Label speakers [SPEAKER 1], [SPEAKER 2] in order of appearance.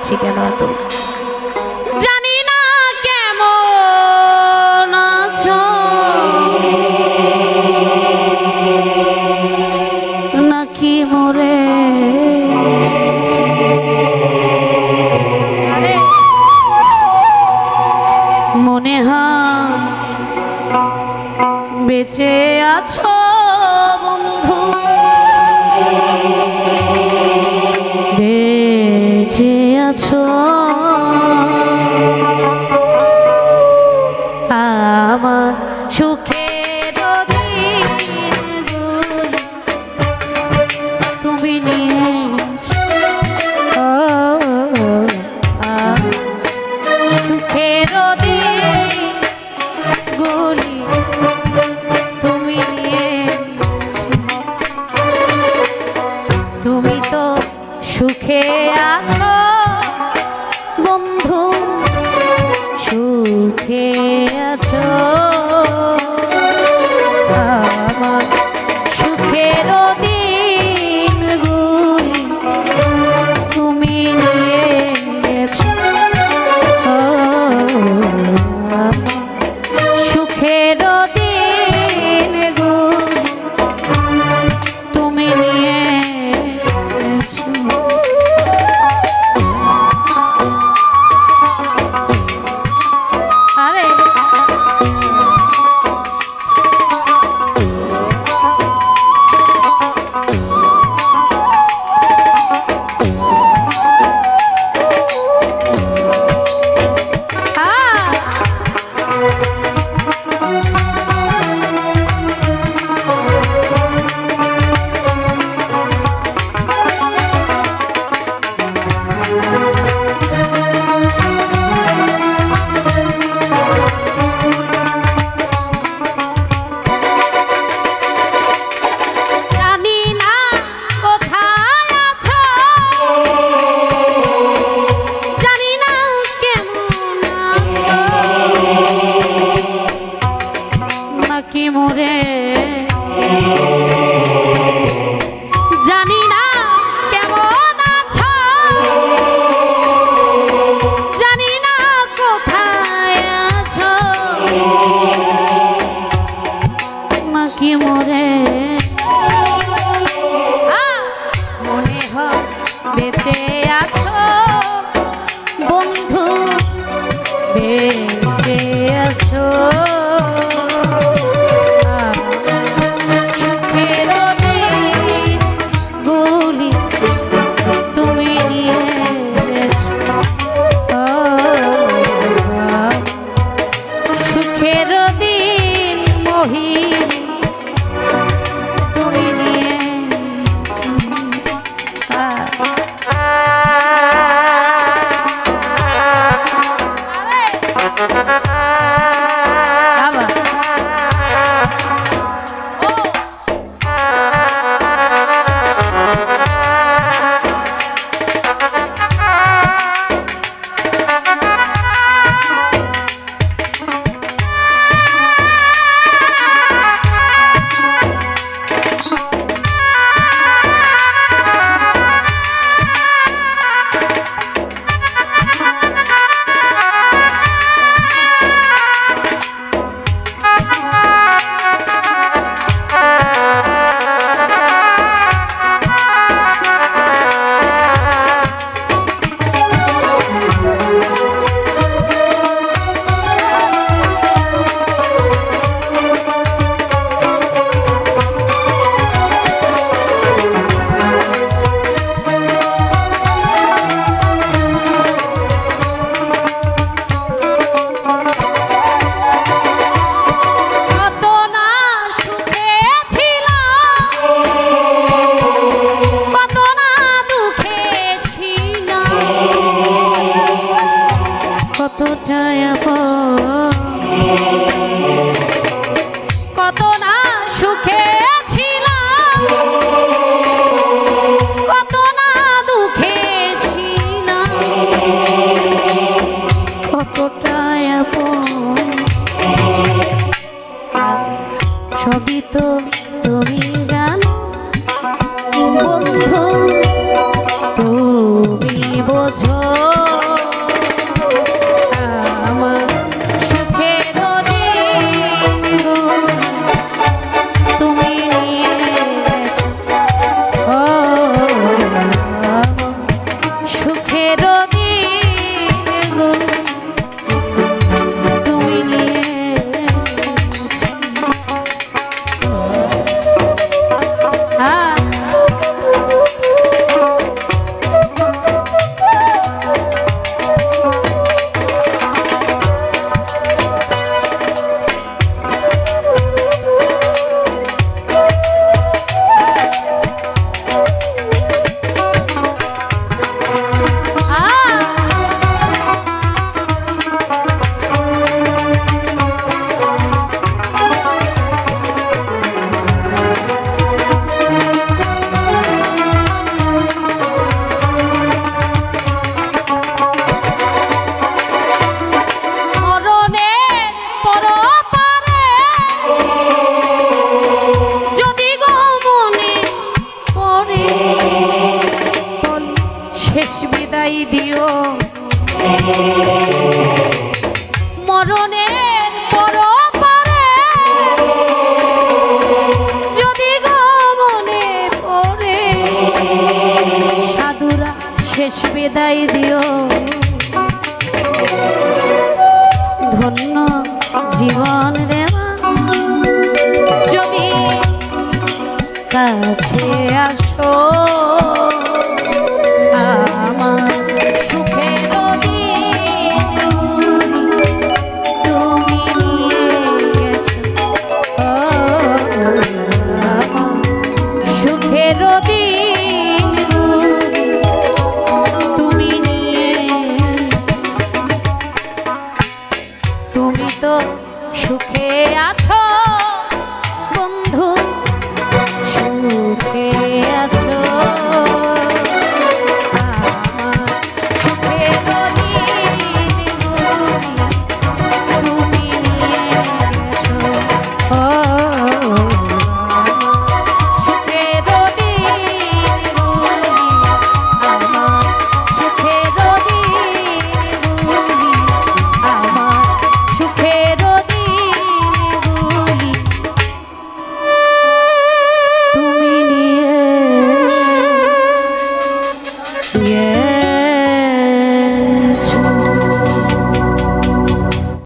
[SPEAKER 1] আছি কেন এত? কেমন নাকি মরে মনে হয় বেঁচে আছো। हाँ থাকি মোরে। বিদায় দিও। ধন্য জীবন রে যদি কাছে আসো। তো সুখে আছো। বন্ধু